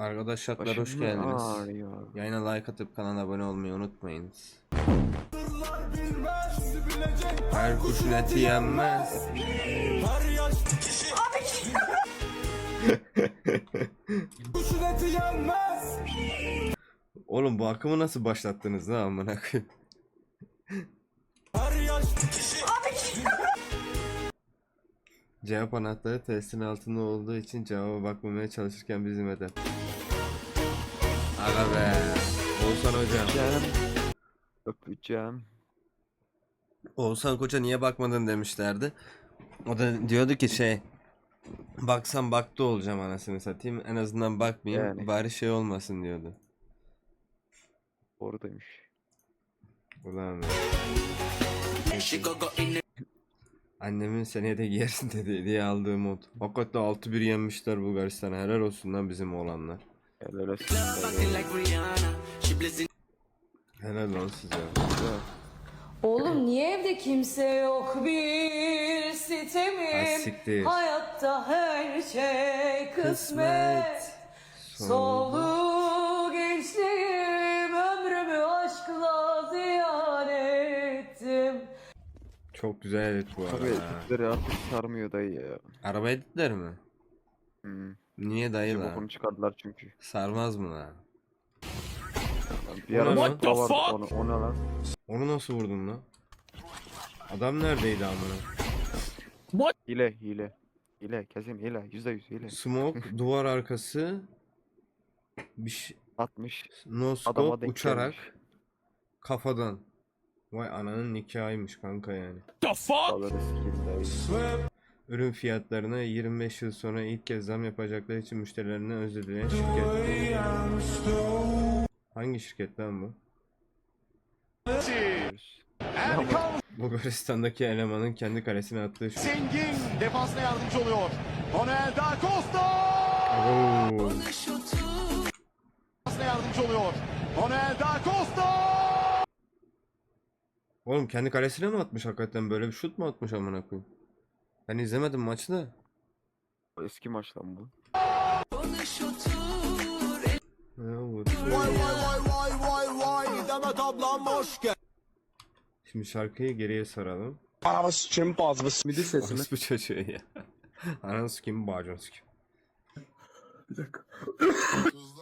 Arkadaşlar hoş Başım geldiniz. ağrıyor. Yayına like atıp kanala abone olmayı unutmayınız. Her kuşun eti yenmez. Oğlum bu akımı nasıl başlattınız lan amına koyayım? Cevap anahtarı testin altında olduğu için cevaba bakmamaya çalışırken bizim hedef. Aga be. Oğuzhan hocam. Öpeceğim. Öpeceğim. Oğuzhan Koç'a niye bakmadın demişlerdi. O da diyordu ki şey baksam baktı olacağım anasını satayım. En azından bakmayayım. Yani. Bari şey olmasın diyordu. Oradaymış. Ulan. Annemin seneye de giyersin dedi diye aldığı mod. Hakikaten 6-1 yenmişler Bulgaristan'a. Helal olsun lan bizim oğlanlar. Helal olsun. Helal lan size. olsun. Oğlum niye evde kimse yok bir Ha sitemim siktir. Hayatta her şey kısmet Soldu. Soldu gençliğim ömrümü aşkla ziyan ettim Çok güzel edit bu Abi arada. ha. tipleri artık sarmıyor dayı ya. Araba editler mi? Hmm. Niye dayı lan? bokunu çıkardılar çünkü. Sarmaz mı lan? Bir ara? What vardı onu, o ne lan? Onu nasıl vurdun lan? Adam neredeydi amına? Hile hile. Hile kesin hile. Yüzde yüz hile. Smoke, duvar arkası, bir şey, 60. no scope uçarak gelmiş. kafadan. Vay ananın nikahıymış kanka yani. Sikeyim dayı. Ürün fiyatlarına 25 yıl sonra ilk kez zam yapacakları için müşterilerine özür dileyen şirket. Hangi şirket lan bu? Bulgaristan'daki elemanın kendi kalesine attığı şut. Zengin defansına yardımcı oluyor. Ronel da Costa Oo. defansına yardımcı oluyor. Ronel da Costa Oğlum kendi kalesine mi atmış hakikaten böyle bir şut mu atmış amına koyayım? Ben izlemedim maçı da. Eski maç lan bu. Vay vay vay vay vay vay Demet ablam hoş gel. Şimdi şarkıyı geriye saralım. Anamı sıçayım bazımı Midi sesi mi? Orası bu çocuğu ya. Ananı sikeyim bacını sikeyim. Bir dakika.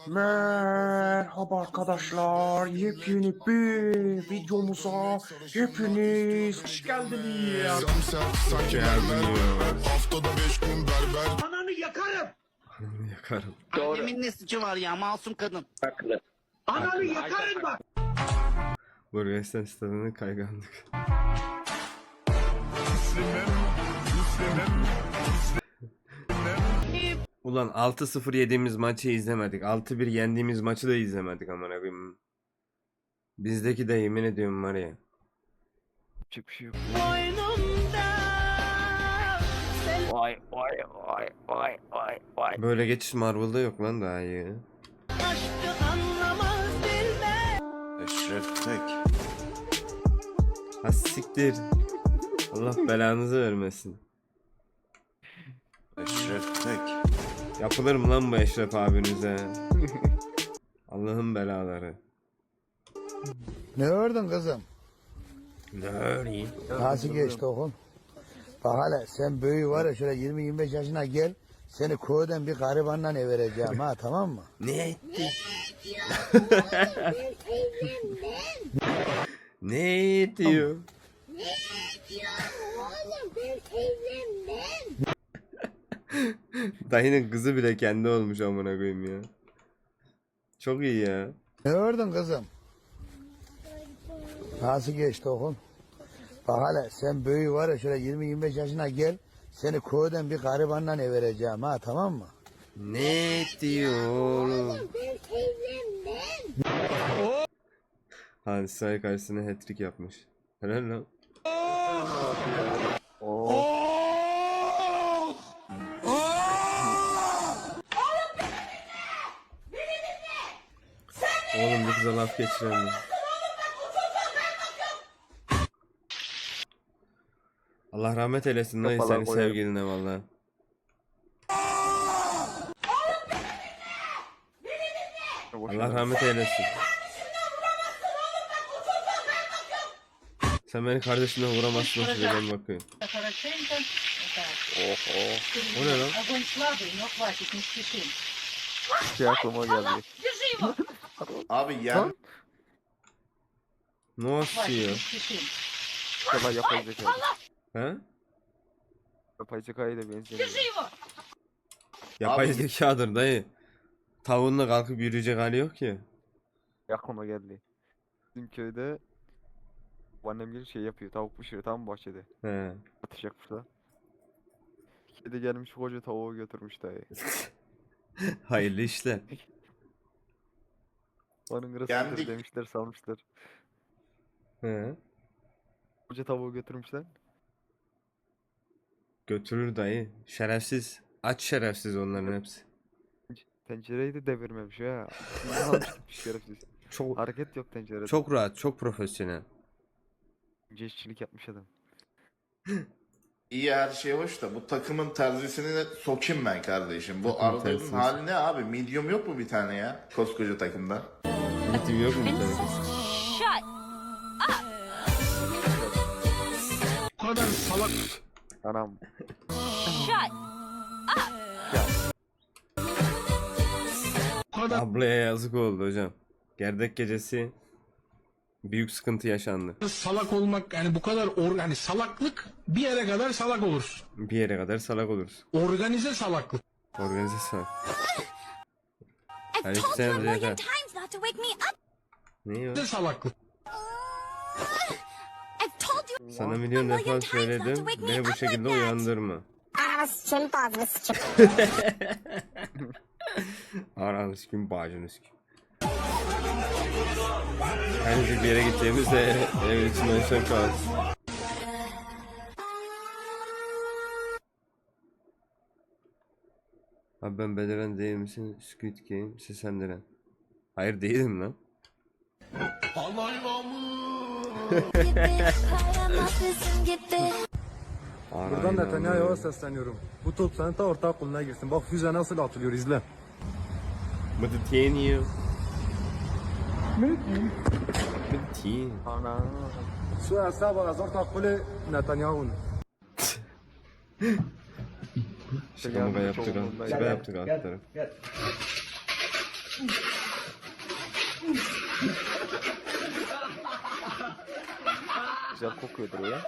Merhaba arkadaşlar. Yepyeni bir videomuza hepiniz hoş geldiniz. Haftada beş gün berber Ananı yakarım. Annemin ne suçu var ya masum kadın. Bulgaristan stadının kaygandık. Ulan 6-0 yediğimiz maçı izlemedik. 6-1 yendiğimiz maçı da izlemedik amına koyayım. Bizdeki de yemin ediyorum var ya. Bir şey yok. Vay vay vay vay vay vay. Böyle geçiş Marvel'da yok lan daha iyi. Eşref Tek Ha siktir. Allah belanızı vermesin. Eşref Tek Yapılır mı lan bu Eşref abinize? Allah'ın belaları. Ne ördün kızım? Ne öreyim? Nasıl geçti okul? Bak hele sen büyüğü var ya şöyle 20-25 yaşına gel. Seni köyden bir garibanla ev vereceğim ha tamam mı? Ne etti? ne diyor? Dayının kızı bile kendi olmuş amına koyayım ya. Çok iyi ya. Ne ördün kızım? Nasıl geçti okul? Bak hele sen büyüğü var ya şöyle 20-25 yaşına gel. Seni köyden bir garibanla ev vereceğim ha tamam mı? Ne diyor oğlum? Hadise Say karşısına hat-trick yapmış. Helal lan. Oo. Oğlum bu kıza laf geçiremiyor. Allah rahmet eylesin dayı Kafalar seni koyarım. sevgiline valla. Allah rahmet eylesin. Sen beni kardeşimden vuramazsın şuraya ben bakayım. Oh oh. O ne lan? Şey aklıma geldi. Abi yen Nasıl ya? Kadar yapay zeka. He? Yapay zekaya da benziyor. Yapay Abi- zekadır dayı. Tavuğunla kalkıp yürüyecek hali yok ki. Aklıma geldi. Bizim köyde annem bir şey yapıyor. Tavuk pişiriyor tam bahçede. He. Atış yakmışlar. Kedi gelmiş koca tavuğu götürmüş dayı. Hayırlı işler. Onun Yendik. demişler salmışlar. He. Koca tavuğu götürmüşler. Götürür dayı. Şerefsiz. Aç şerefsiz onların hepsi. Tencereyi de devirmemiş ha. Ne almış gitmiş şerefsiz. Çok Hareket yok tencerede. çok rahat, çok profesyonel. İnce işçilik yapmış adam. iyi her şey hoş da bu takımın terzisini de sokayım ben kardeşim. Bu Takımın Arda'nın terzisi. hali ne abi? Medium yok mu bir tane ya? Koskoca takımda. Ritim yok mu bir tane? Anam. Ablaya yazık oldu hocam. Gerdek gecesi büyük sıkıntı yaşandı. salak olmak yani bu kadar or yani salaklık bir yere kadar salak olursun. Bir yere kadar salak oluruz. Organize salaklık. Organize salak. I've told you a million times not to wake me up. Ne o? Ne salaklık. I've told you. Sana milyon defa söyledim. Beni bu şekilde uyandırma. Ananı sıçayım ağzını sıçayım. Aranı sikim bacını sikim. Bence bir yere gideceğimizde evin içinden şok Abi ben Bederen değil misin? Squid Game, Sesenderen. Hayır değilim lan. Buradan Netanyahu'ya sesleniyorum. Bu top senin ta orta aklına girsin. Bak füze nasıl atılıyor izle. Mediterranean. Mediterranean. Şu hesabı az orta akıllı Netanyahu'nun. Maka yaptık ha. Şaka yaptık alt taraf. Güzel kokuyordur o ya.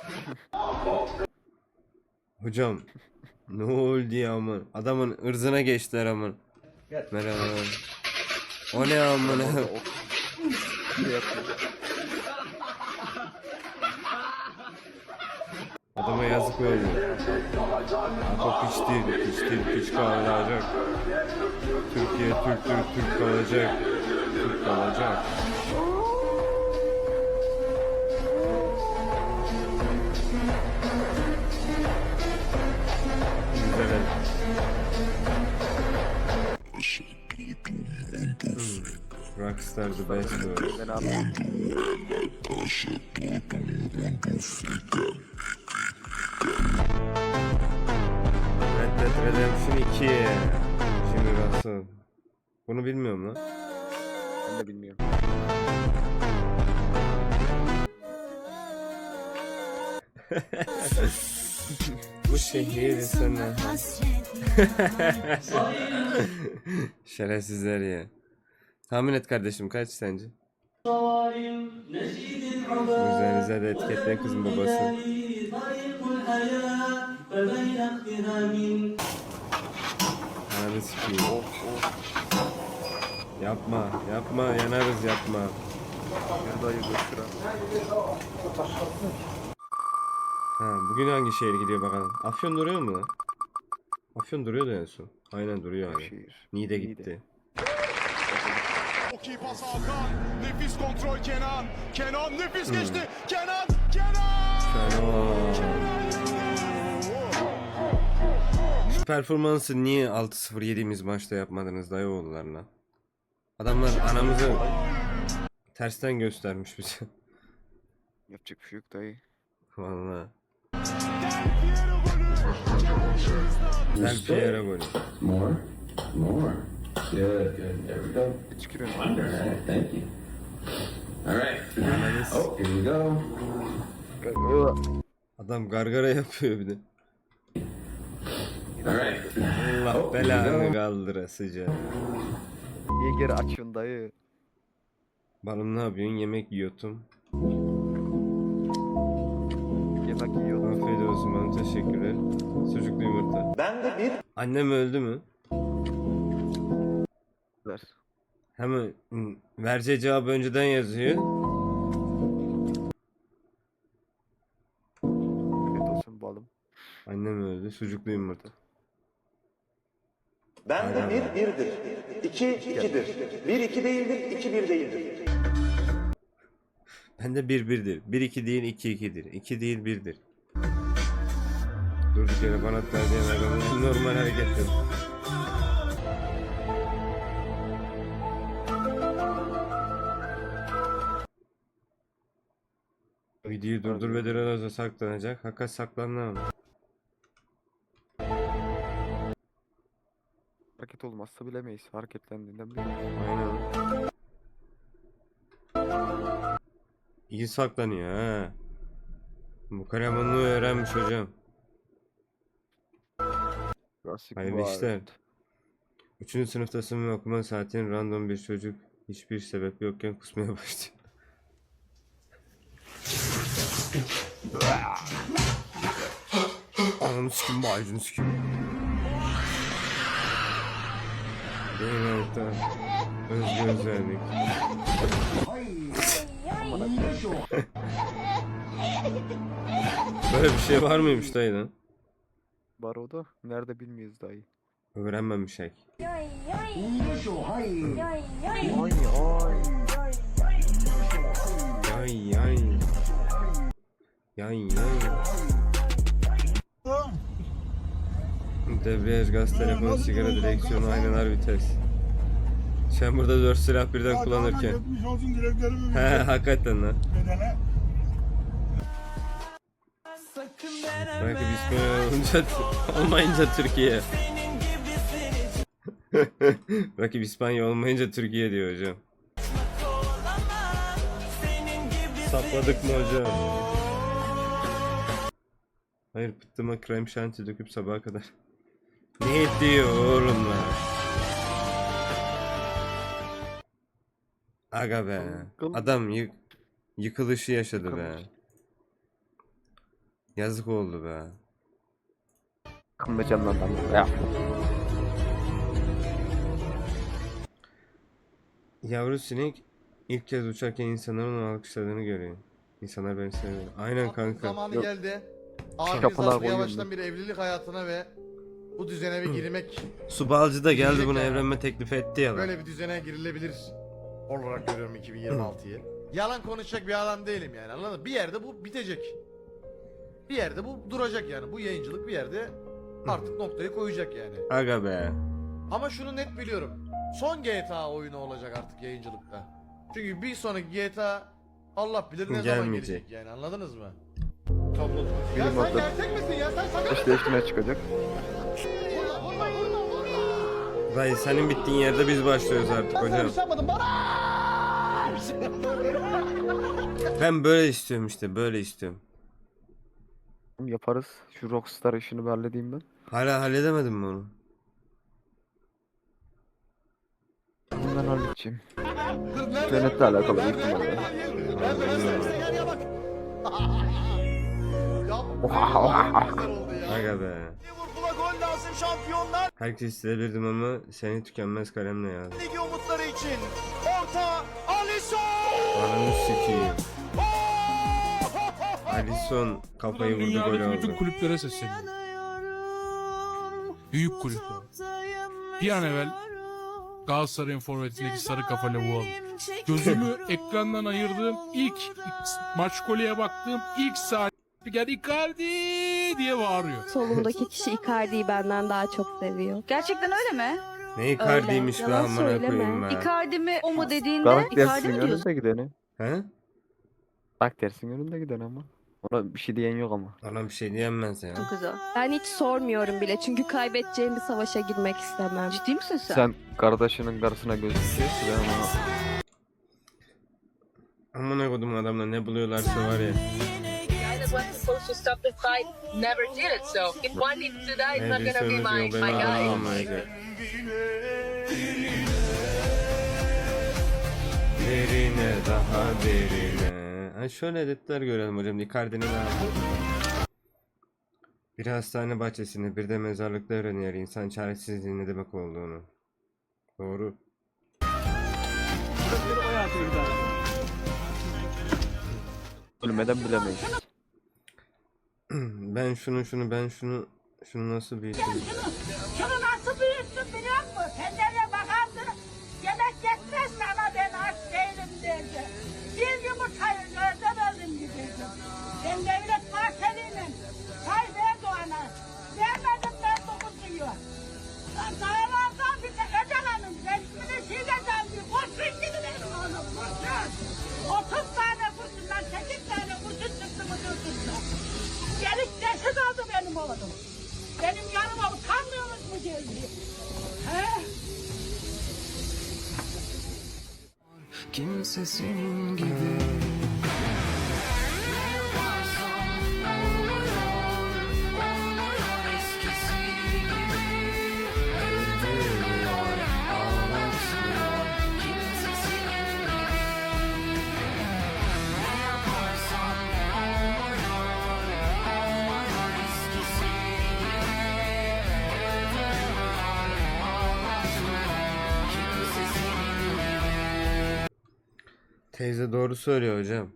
Hocam ne oldu ya aman? Adamın ırzına geçtiler aman. Merhaba. O ne aman? Şey yapıyor. Adama yazık oldu. Apo piç değil, piç değil, piç kalacak. Türkiye Türk kalacak. Türk kalacak. Güzel. Hmm. Rockstar the best. Ben Redemption 2. Jimmy Russell. Bunu bilmiyorum lan. Ben de bilmiyorum. Bu şehir sana Şerefsizler ya. Tahmin et kardeşim kaç sence? Üzerinize de etiketle kızın babası. Ananı sikeyim. Yapma, yapma, yanarız yapma. Bir dayı götür ha. Bugün hangi şehir gidiyor bakalım. Afyon duruyor mu? Afyon duruyordu en son. Aynen duruyor hani. Şehir. Niğde Niğde. Çok iyi pas Hakan. Nefis kontrol Kenan. Kenan nefis Hmm. geçti. Kenan. Kenan. Fena. Şu performansı niye 6-0 yediğimiz maçta yapmadınız dayı oğullarına? Adamlar anamızı tersten göstermiş bize. Yapacak bir şey yok dayı. Valla. Del Piero golü. Adam gargara yapıyor bir de. Allah belanı kaldırasıca. Niye geri açıyorsun dayı? Balım ne yapıyorsun? Yemek yiyortum. Yemek yiyor. Afiyet olsun bana teşekkürler. Sucuklu yumurta. Ben de bir Annem öldü mü? Ver. Hemen vereceği cevabı önceden yazıyor. Afiyet olsun balım. Annem öldü. Sucuklu yumurta. ben de bir birdir. İki ikidir. Bir iki değildir, iki bir değildir. Bende 1 1'dir. 1 2 değil 2 2'dir. 2 değil 1'dir. Durduk yere bana diyen adamın normal hareketleri. Videoyu durdur ve Drenoza saklanacak. Hakikat saklandı ama. Hareket olmazsa bilemeyiz. Hareketlendiğinden bile. Aynen. İyi saklanıyor ha. Bu karamanlığı öğrenmiş hocam. Klasik Hayırlı işler. Üçüncü sınıftasın ve okuma saatin random bir çocuk hiçbir sebep yokken kusmaya başlıyor. Ananı sikim bağcını sikim. Benim hayatta özgür özellik. Böyle bir şey var mıymış dayı lan? Var o da. Nerede bilmiyoruz dayı. Öğrenmemişek. Ay ay. Yay yay. Yay yay. Debriyaj, gaz, telefon, sigara, direksiyon, aynalar, vites. Sen burada dört silah birden kullanırken. He hakikaten lan. Belki İspanya olunca, olmayınca Türkiye. Rakip İspanya olmayınca Türkiye diyor hocam. Sapladık mı hocam? Hayır pıttıma krem şanti döküp sabaha kadar. Ne diyor oğlum lan? Aga be. Adam yık yıkılışı yaşadı be. Yazık oldu be. Kanlı canlandan. Ya. Yavru sinek ilk kez uçarken insanların onu alkışladığını görüyor. İnsanlar beni seviyor. Aynen kanka. Zamanı Yok. geldi. Kapılar Abimiz artık koyuldu. yavaştan bir evlilik hayatına ve bu düzene bir girmek, Subalcı da geldi buna evlenme teklif etti ya lan. böyle bir düzene girilebilir olarak görüyorum 2026'yı. Yalan konuşacak bir adam değilim yani anladın mı? Bir yerde bu bitecek. Bir yerde bu duracak yani. Bu yayıncılık bir yerde artık noktayı koyacak yani. Aga be. Ama şunu net biliyorum. Son GTA oyunu olacak artık yayıncılıkta. Çünkü bir sonraki GTA Allah bilir ne zaman Gelmeyecek. gelecek yani anladınız mı? Kablo. Ya Bilim sen adamı. gerçek misin ya? Sen sakın İşte üstüne çıkacak. Dayı senin bittiğin yerde biz başlıyoruz artık hocam. şey! Ben böyle istiyorum işte böyle istiyorum. Yaparız. Şu Rockstar işini halledeyim ben. Hala halledemedim mi onu? Bundan halledeceğim. İnternetle alakalı büyük ihtimalle. Aga be. Liverpool'a gol lazım şampiyonlar Herkes isteyebilirdim ama seni tükenmez kalemle yazdım. ligi umutları için. Orta Alisson! Ananı sikeyim. Alisson kafayı vurdu gol Dünyadaki bütün oldu. kulüplere sesleniyorum. Büyük kulüpler. Bir an evvel Galatasaray'ın forvetindeki sarı kafa lavuğu alın. Gözümü ekrandan ayırdığım ilk maç goleye baktığım ilk saat Spiker Icardi diye bağırıyor. Solumdaki kişi Icardi'yi benden daha çok seviyor. Gerçekten öyle mi? Ne Icardi'ymiş be Yalan amına söyleme. koyayım be. Icardi mi o mu dediğinde Bak Icardi dersin mi diyorsun? önünde gideni. He? Bak dersin önünde giden ama. Ona bir şey diyen yok ama. Ona bir şey diyemez ya. güzel. Ben hiç sormuyorum bile çünkü kaybedeceğim bir savaşa girmek istemem. Ciddi misin sen? Sen kardeşinin karşısına gözüküyorsun ben ona Amına kodum adamlar ne buluyorlarsa var ya. Never did it, so if one needs to die, Ne diyorsunuz yok beni anlamayacak. Derine daha derine. Ha şöyle editler görelim hocam. Icardi'nin. Bir hastane bahçesinde bir de mezarlıkta öğreniyor insan çaresizliğin ne demek olduğunu. Doğru. ölmeden bilemeyiz. ben şunu şunu ben şunu şunu nasıl büyüteyim? Kimse Teyze doğru söylüyor hocam.